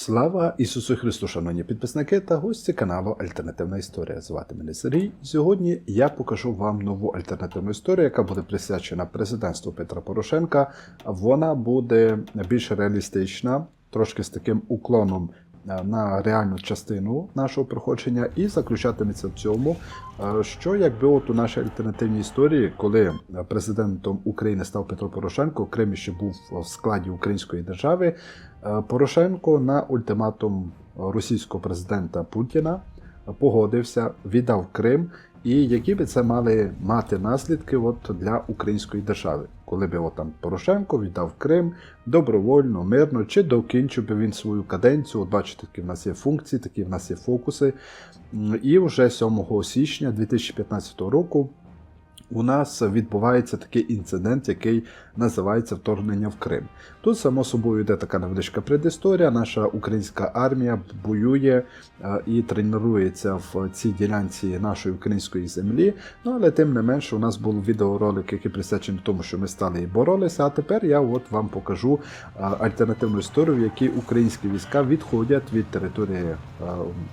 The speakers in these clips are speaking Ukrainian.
Слава Ісусу Христу, шановні підписники та гості каналу Альтернативна Історія. Звати мене Сергій. Сьогодні я покажу вам нову альтернативну історію, яка буде присвячена президентству Петра Порошенка. Вона буде більш реалістична, трошки з таким уклоном на реальну частину нашого проходження, і заключатиметься в цьому, е, що якби от у нашій альтернативній історії, коли президентом України став Петро Порошенко, Крим ще був в складі Української держави. Е, Порошенко на ультиматум російського президента Путіна погодився, віддав Крим, і які би це мали мати наслідки от для української держави, коли би от там Порошенко віддав Крим добровольно, мирно, чи докінчив би він свою каденцію. От бачите, такі в нас є функції, такі в нас є фокуси. І вже 7 січня 2015 року у нас відбувається такий інцидент, який називається вторгнення в Крим. Тут, само собою, йде така невеличка предісторія. Наша українська армія воює е, і тренується в цій ділянці нашої української землі. Ну але тим не менше, у нас був відеоролик, який присвячений тому, що ми стали і боролися. А тепер я от вам покажу е, альтернативну історію, в якій українські війська відходять від території е,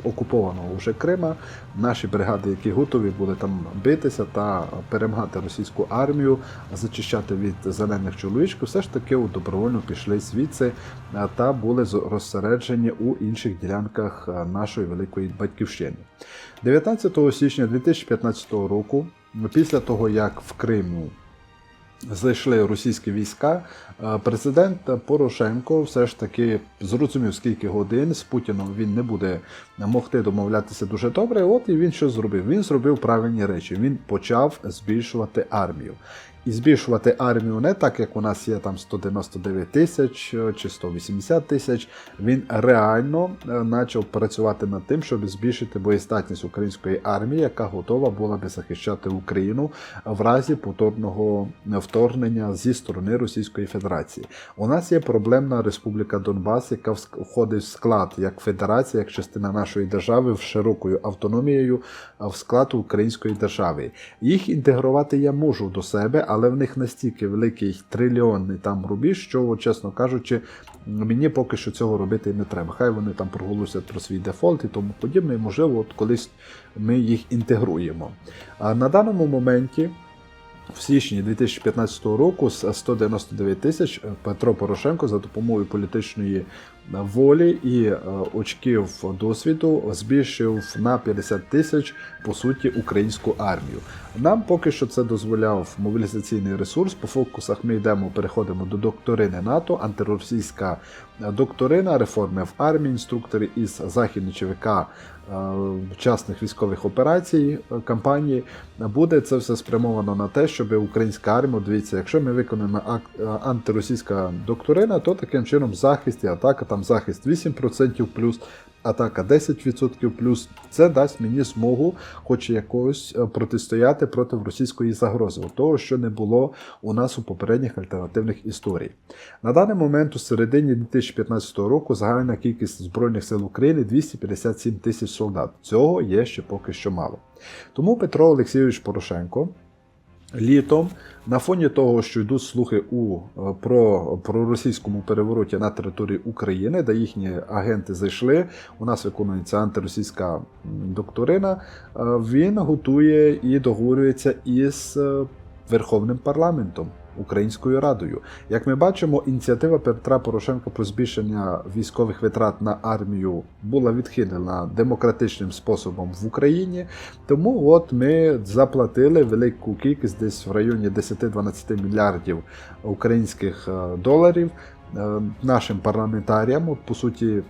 окупованого вже Крима. Наші бригади, які готові були там битися та перемагати російську армію, зачищати від зелених чоловічків, все ж таки у добровольно пішли звідси та були розсереджені у інших ділянках нашої великої батьківщини. 19 січня 2015 року, після того як в Криму зайшли російські війська, е, президент Порошенко все ж таки зрозумів, скільки годин з Путіном він не буде могти домовлятися дуже добре. От і він що зробив? Він зробив правильні речі. Він почав збільшувати армію. І збільшувати армію не так, як у нас є там 199 тисяч е, чи 180 тисяч. Він реально е, почав працювати над тим, щоб збільшити боєздатність української армії, яка готова була би захищати Україну в разі повторного вторгнення зі сторони Російської Федерації. У нас є проблемна Республіка Донбас, яка входить в склад як федерація, як частина нашої держави в широкою автономією а в склад української держави. Їх інтегрувати я можу до себе, але в них настільки великий трильйонний там рубіж, що, чесно кажучи, мені поки що цього робити не треба. Хай вони там проголосять про свій дефолт і тому подібне, і можливо, от колись ми їх інтегруємо. А на даному моменті. В січні 2015 року з 199 тисяч Петро Порошенко за допомогою політичної волі і е, очків досвіду збільшив на 50 тисяч по суті українську армію. Нам поки що це дозволяв мобілізаційний ресурс. По фокусах ми йдемо, переходимо до докторини НАТО, антиросійська докторина, реформи в армії, інструктори із західної ЧВК е, частних військових операцій е, кампанії. Буде це все спрямовано на те, щоб українська армія, дивіться, якщо ми виконуємо е, антиросійська докторина, то таким чином захист і атака, там захист 8% плюс, атака 10% плюс. Це дасть мені змогу, хоч якось е, протистояти проти російської загрози, того, що не було у нас у попередніх альтернативних історій. На даний момент, у середині 2015 року, загальна кількість Збройних сил України 257 тисяч солдат. Цього є ще поки що мало. Тому Петро Олексійович Порошенко літом, на фоні того, що йдуть слухи у е, про, про російському перевороті на території України, де їхні агенти зайшли, у нас виконується антиросійська докторина, е, він готує і договорюється із е, Верховним парламентом. Українською радою, як ми бачимо, ініціатива Петра Порошенка про збільшення військових витрат на армію була відхилена демократичним способом в Україні. Тому от ми заплатили велику кількість, десь в районі 10-12 мільярдів українських е, доларів е, нашим парламентаріям. От, по суті,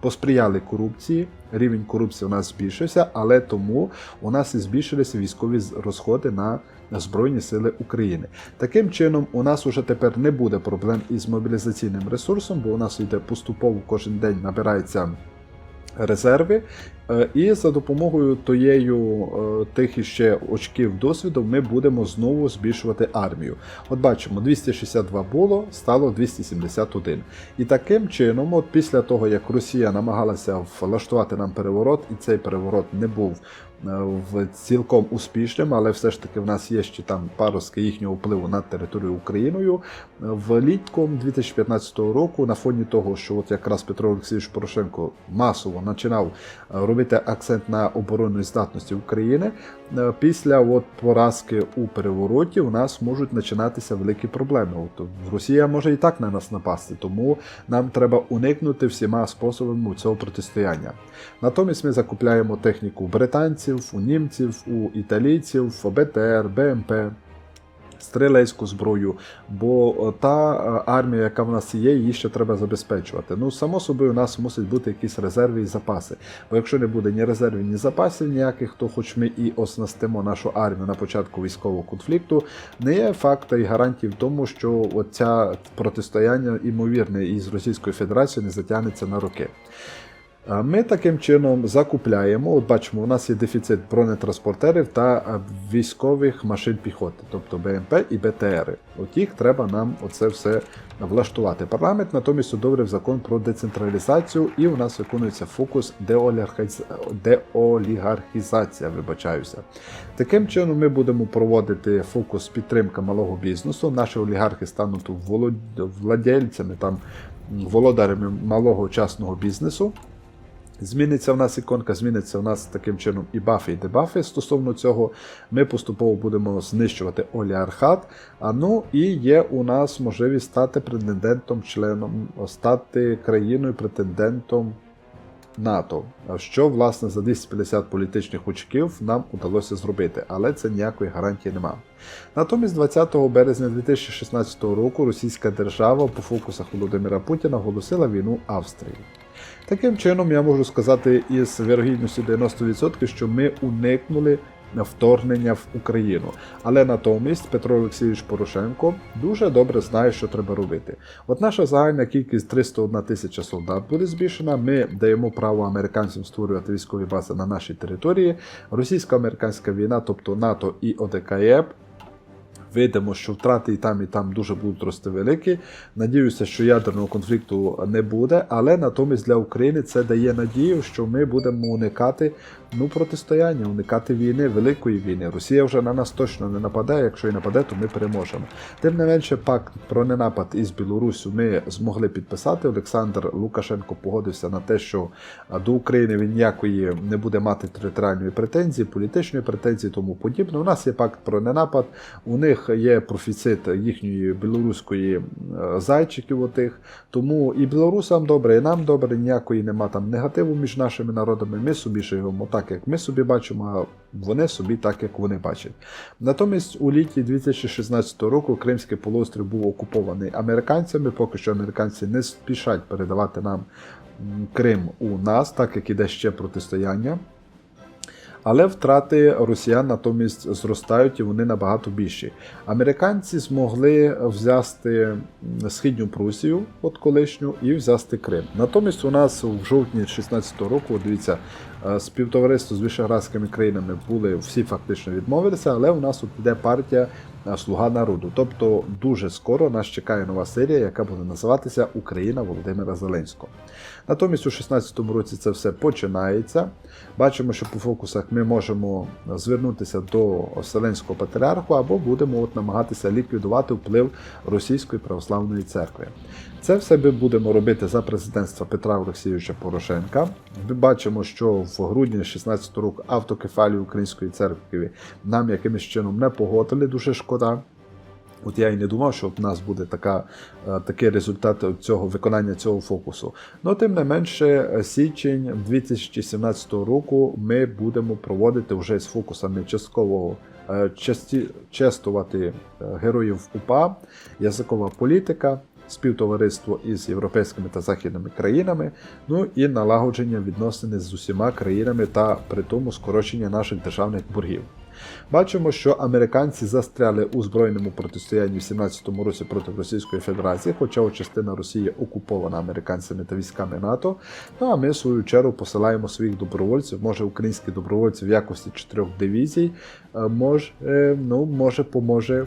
посприяли корупції. Рівень корупції у нас збільшився, але тому у нас і збільшилися військові розходи на Збройні Сили України. Таким чином, у нас уже тепер не буде проблем із мобілізаційним ресурсом, бо у нас йде поступово кожен день набирається резерви. Е, І за допомогою тією е, тих іще очків досвіду ми будемо знову збільшувати армію. От бачимо, 262 було, стало 271. І таким чином, от після того як Росія намагалася влаштувати нам переворот, і цей переворот не був в цілком успішним, але все ж таки в нас є ще там паростки їхнього впливу над територією Україною. Влітком 2015 року, на фоні того, що от якраз Петро Олексійович Порошенко масово починав е, робити акцент на оборонній здатності України, е, після от поразки у перевороті у нас можуть починатися великі проблеми. От Росія може і так на нас напасти, тому нам треба уникнути всіма способами цього протистояння. Натомість ми закупляємо техніку у британців, у німців, у італійців, БТР, БМП. Стрілецьку зброю, бо та е, армія, яка в нас є, її ще треба забезпечувати. Ну, само собою, у нас мусить бути якісь резерви і запаси. Бо якщо не буде ні резервів, ні запасів ніяких, то хоч ми і оснастимо нашу армію на початку військового конфлікту, не є факта і гарантії в тому, що оця протистояння ймовірне із Російською Федерацією не затягнеться на роки. Ми таким чином закупляємо. От бачимо, у нас є дефіцит бронетранспортерів та військових машин піхоти, тобто БМП і БТРи. От їх треба нам оце все влаштувати. Парламент натомість одобрив закон про децентралізацію, і у нас виконується фокус деолігархіз... деолігархізація. Вибачаюся. Таким чином, ми будемо проводити фокус підтримка малого бізнесу. Наші олігархи стануть волод... владельцями там володарями малого частного бізнесу. Зміниться в нас іконка, зміниться в нас таким чином і бафи, і дебафи. Стосовно цього, ми поступово будемо знищувати оліархат. А ну і є у нас можливість стати претендентом, членом, стати країною претендентом НАТО. Що, власне, за 250 політичних очків нам удалося зробити, але це ніякої гарантії нема. Натомість, 20 березня 2016 року російська держава по фокусах Володимира Путіна оголосила війну Австрії. Таким чином, я можу сказати із вірогідністю 90%, що ми уникнули вторгнення в Україну. Але натомість Петро Олексійович Порошенко дуже добре знає, що треба робити. От наша загальна кількість 301 тисяча солдат буде збільшена. Ми даємо право американцям створювати військові бази на нашій території. Російсько-американська війна, тобто НАТО і ОДКЄП. Видимо, що втрати і там, і там дуже будуть рости великі. Надіюся, що ядерного конфлікту не буде, але натомість для України це дає надію, що ми будемо уникати ну, протистояння, уникати війни, великої війни. Росія вже на нас точно не нападе. Якщо і нападе, то ми переможемо. Тим не менше, пакт про ненапад із Білорусю ми змогли підписати. Олександр Лукашенко погодився на те, що до України він ніякої не буде мати територіальної претензії, політичної претензії, тому подібне. У нас є пакт про ненапад. У них є профіцит їхньої білоруської е, зайчиків. Отих. Тому і білорусам добре, і нам добре, ніякої нема там негативу між нашими народами. Ми собі живемо так, як ми собі бачимо, а вони собі так, як вони бачать. Натомість у літі 2016 року Кримський полуострів був окупований американцями. Поки що американці не спішать передавати нам Крим у нас, так як іде ще протистояння. Але втрати росіян натомість зростають і вони набагато більші. Американці змогли взяти східню Прусію, от колишню, і взяти Крим. Натомість у нас в жовтні 2016 року, дивіться, співтовариство з вишеградськими країнами були всі фактично відмовилися, але у нас от йде партія Слуга народу. Тобто дуже скоро нас чекає нова серія, яка буде називатися Україна Володимира Зеленського. Натомість у 2016 році це все починається. Бачимо, що по фокусах ми можемо звернутися до Вселенського патріарху або будемо от намагатися ліквідувати вплив Російської православної церкви. Це все ми будемо робити за президентства Петра Олексійовича Порошенка. Ми бачимо, що в грудні 2016 року автокефалію Української церкви нам якимось чином не погодили. Дуже шкода. От я і не думав, що в нас буде така, такий результат цього виконання цього фокусу. Ну, тим не менше, січень 2017 року ми будемо проводити вже з фокусами часткового часті, чествувати героїв УПА, язикова політика. Співтовариство із європейськими та західними країнами, ну і налагодження відносини з усіма країнами та при тому скорочення наших державних боргів. Бачимо, що американці застряли у збройному протистоянні в 17-му році проти Російської Федерації, хоча частина Росії окупована американцями та військами НАТО. Ну а ми в свою чергу посилаємо своїх добровольців, може українські добровольці в якості чотирьох дивізій, е, може, ну, може поможе.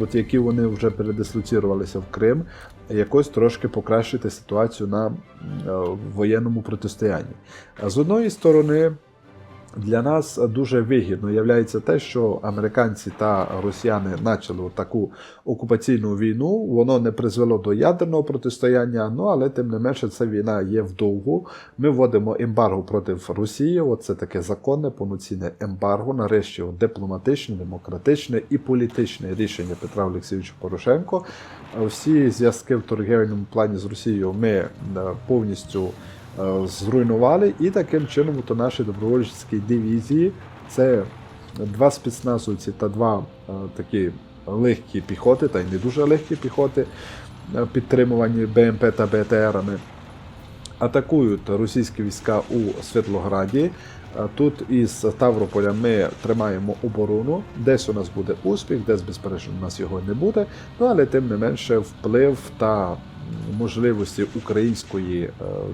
От які вони вже передислоцірувалися в Крим, якось трошки покращити ситуацію на е, воєнному протистоянні. А З одної сторони, для нас дуже вигідно є те, що американці та росіяни почали таку окупаційну війну. Воно не призвело до ядерного протистояння, ну але тим не менше ця війна є вдовгу. Ми вводимо ембарго проти Росії. Оце таке законне, повноцінне ембарго. Нарешті дипломатичне, демократичне і політичне рішення Петра Олексійовича Порошенко. Всі зв'язки в торгівельному плані з Росією ми е, повністю. Е, зруйнували, і таким чином то наші добровольчі дивізії це два спецназовці та два е, такі легкі піхоти, та й не дуже легкі піхоти, е, підтримувані БМП та БТРами. Атакують російські війська у Світлограді. Тут із Ставрополя ми тримаємо оборону. Десь у нас буде успіх, десь, безперечно, у нас його не буде. Ну але тим не менше вплив та можливості української е,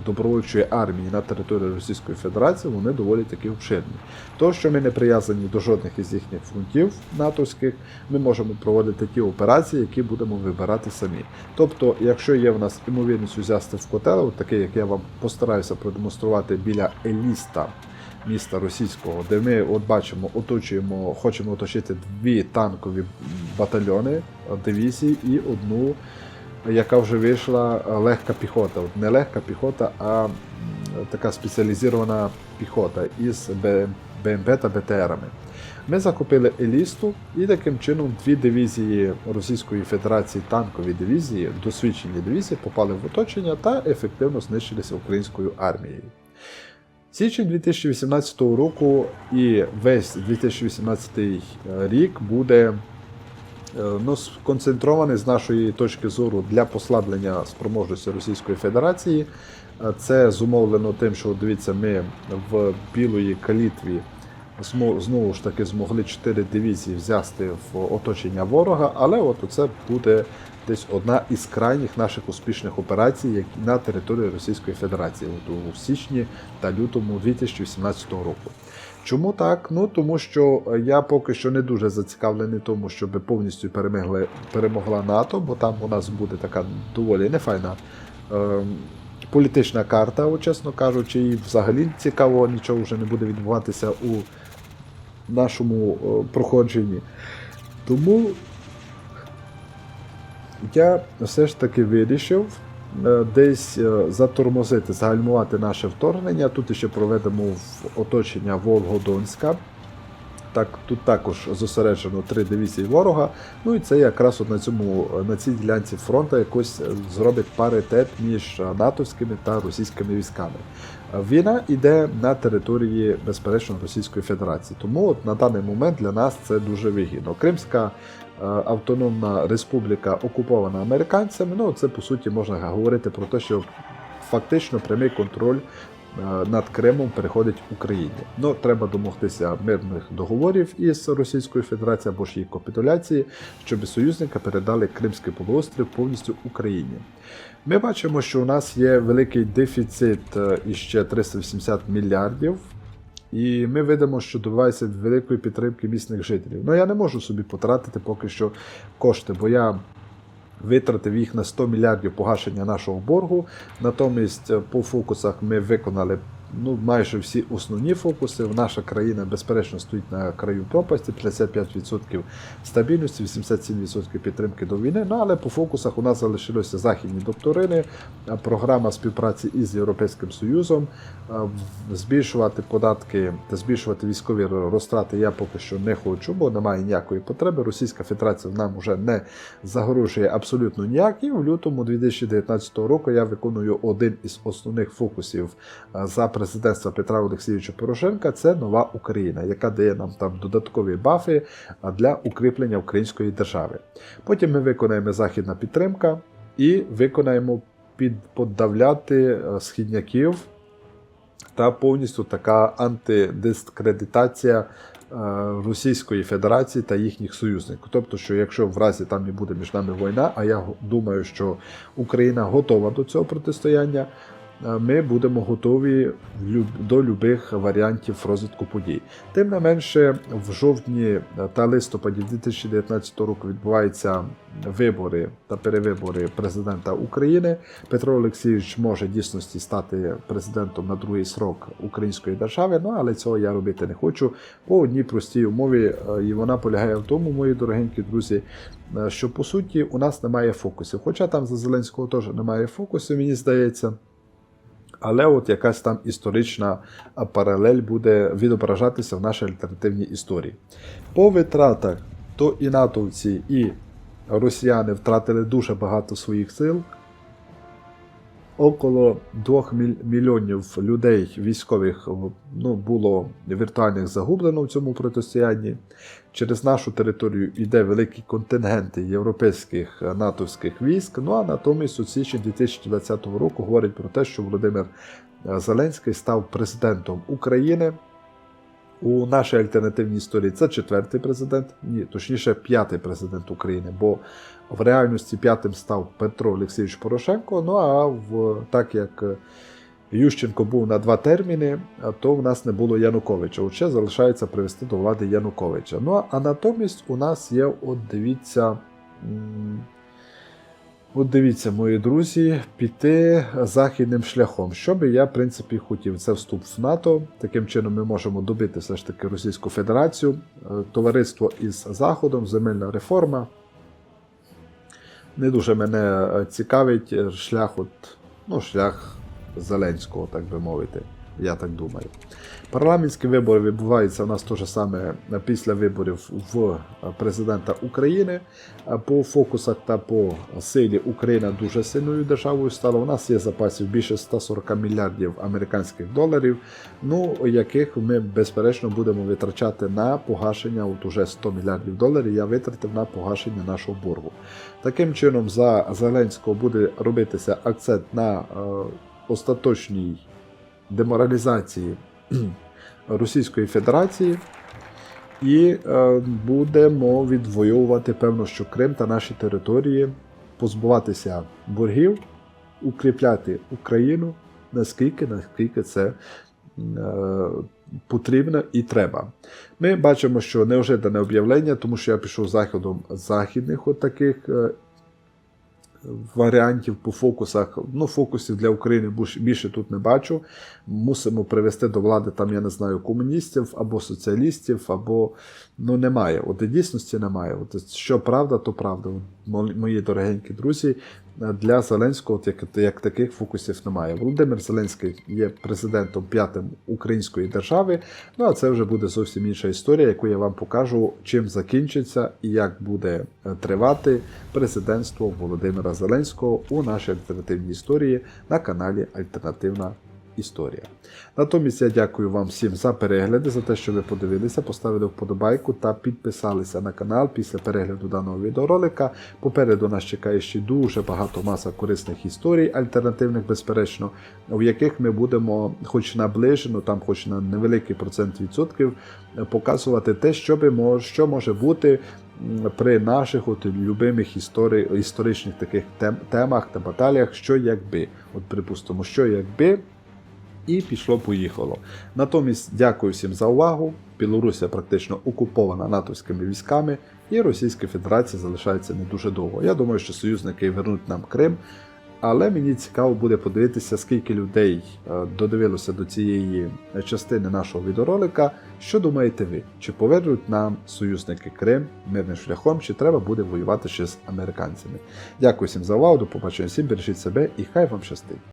добровольчої армії на території Російської Федерації вони доволі таки обширні. То, що ми не прив'язані до жодних із їхніх фронтів натовських, ми можемо проводити ті операції, які будемо вибирати самі. Тобто, якщо є в нас імовірність узяти в котел, от такий, як я вам постараюся продемонструвати біля Еліста. Міста російського, де ми от бачимо, оточуємо, хочемо оточити дві танкові батальйони дивізії і одну яка вже вийшла е, легка піхота. От Не легка піхота, а така спеціалізована піхота із БМП та БТРами. Ми закупили Елісту і таким чином дві дивізії Російської Федерації, танкові дивізії, досвідчені дивізії, попали в оточення та ефективно знищилися українською армією. Січень 2018 року і весь 2018 рік буде Е, ну, сконцентрований з нашої точки зору для послаблення спроможності Російської Федерації. Е, це зумовлено тим, що дивіться, ми в Білої калітві знову ж таки змогли 4 дивізії взяти в оточення ворога, але от це буде десь одна із крайніх наших успішних операцій на території Російської Федерації от у січні та лютому 2018 року. Чому так? Ну тому що я поки що не дуже зацікавлений тому, щоб повністю перемогли, перемогла НАТО, бо там у нас буде така доволі нефайна е, політична карта, чесно кажучи, і взагалі цікаво, нічого вже не буде відбуватися у нашому е, проходженні. Тому я все ж таки вирішив. Е, десь е, затормозити, загальмувати наше вторгнення. Тут ще проведемо в оточення Волгодонська. Так, Тут також зосереджено три дивізії ворога. Ну і це якраз от на цьому, на цій ділянці фронту якось зробить паритет між натовськими та російськими військами. Війна йде на території, безперечно, Російської Федерації. Тому от на даний момент для нас це дуже вигідно. Кримська Е, автономна республіка окупована американцями. Ну, це по суті можна говорити про те, що фактично прямий контроль. Е, над Кримом переходить Україні. Ну, треба домогтися мирних договорів із Російською Федерацією або ж її капітуляції, щоб союзника передали Кримський полуострів повністю Україні. Ми бачимо, що у нас є великий дефіцит е, іще 380 мільярдів і ми видимо, що добивається великої підтримки місних жителів. Ну я не можу собі потратити поки що кошти, бо я витратив їх на 100 мільярдів погашення нашого боргу. Натомість е, по фокусах ми виконали ну, майже всі основні фокуси. Наша країна, безперечно, стоїть на краю пропасті, 55% стабільності, 87% підтримки до війни. Ну, але по фокусах у нас залишилися західні докторини, програма співпраці із Європейським Союзом. Збільшувати податки та збільшувати військові розтрати я поки що не хочу, бо немає ніякої потреби. Російська Федерація нам вже не загрожує абсолютно ніяк. І в лютому 2019 року я виконую один із основних фокусів за президентства Петра Олексійовича Порошенка це нова Україна, яка дає нам там додаткові бафи для укріплення української держави. Потім ми виконаємо західна підтримка і виконаємо під подавляти е, східняків та повністю така антидискредитація Російської Федерації та їхніх союзників. Тобто, що якщо в разі там і буде між нами війна, а я думаю, що Україна готова до цього протистояння, е, ми будемо готові до любих варіантів розвитку подій. Тим не менше, в жовтні та листопаді 2019 року відбуваються вибори та перевибори президента України. Петро Олексійович може дійсності стати президентом на другий срок української держави. Ну але цього я робити не хочу по одній простій умові, е, і вона полягає в тому, мої дорогенькі друзі, е, що по суті у нас немає фокусів. Хоча там за Зеленського теж немає фокусів, мені здається. Але от якась там історична паралель буде відображатися в нашій альтернативній історії. По витратах то і натовці, і росіяни втратили дуже багато своїх сил. Около 2 мільйонів людей військових ну, було віртуальних загублено в цьому протистоянні. Через нашу територію йде великі контингенти європейських е, натовських військ. Ну а натомість у січні 2020 року говорить про те, що Володимир е, Зеленський став президентом України. У нашій альтернативній історії це четвертий президент, ні, точніше, п'ятий президент України, бо в реальності п'ятим став Петро Олексійович Порошенко. Ну а в так як Ющенко був на два терміни, то в нас не було Януковича. От ще залишається привести до влади Януковича. Ну а натомість у нас є, от дивіться. От дивіться, мої друзі, піти західним шляхом. Що би я, в принципі, хотів, це вступ в НАТО. Таким чином ми можемо добити все ж таки Російську Федерацію, Е, товариство із Заходом, земельна реформа. Не дуже мене е, цікавить е, шлях, от, ну, шлях Зеленського, так би мовити. Я так думаю. Парламентські вибори відбуваються у нас те ж саме після виборів в президента України. По фокусах та по силі Україна дуже сильною державою стала. У нас є запасів більше 140 мільярдів американських доларів, ну яких ми безперечно будемо витрачати на погашення. От уже 100 мільярдів доларів я витратив на погашення нашого боргу. Таким чином, за Зеленського буде робитися акцент на е, остаточній деморалізації Російської Федерації. І е, будемо відвоювати, певно, що Крим та наші території, позбуватися боргів, укріпляти Україну наскільки, наскільки це е, потрібно і треба. Ми бачимо, що неожидане об'явлення, тому що я пішов заходом західних от таких е, варіантів по фокусах. Ну, фокусів для України більше тут не бачу. Мусимо привести до влади там, я не знаю, комуністів або соціалістів, або ну немає. От і дійсності немає. От що правда, то правда. Мої дорогенькі друзі, для Зеленського як, як таких фокусів немає. Володимир Зеленський є президентом п'ятим української держави. Ну а це вже буде зовсім інша історія, яку я вам покажу, чим закінчиться і як буде е, тривати президентство Володимира Зеленського у нашій альтернативній історії на каналі Альтернативна Історія. Натомість я дякую вам всім за перегляди, за те, що ви подивилися, поставили вподобайку та підписалися на канал після перегляду даного відеоролика. Попереду нас чекає ще дуже багато маса корисних історій, альтернативних, безперечно, в яких ми будемо, хоч наближено, там, хоч на невеликий процент відсотків, показувати те, що, би що може бути при наших от любимих історичних таких тем, темах та баталіях, що якби. От припустимо, що якби. І пішло-поїхало. Натомість дякую всім за увагу. Білорусія практично окупована натовськими військами, і Російська Федерація залишається не дуже довго. Я думаю, що союзники вернуть нам Крим. Але мені цікаво буде подивитися, скільки людей е, додивилося до цієї частини нашого відеоролика. Що думаєте ви? Чи повернуть нам союзники Крим мирним шляхом, чи треба буде воювати ще з американцями? Дякую всім за увагу, до побачення всім, бережіть себе і хай вам щастить!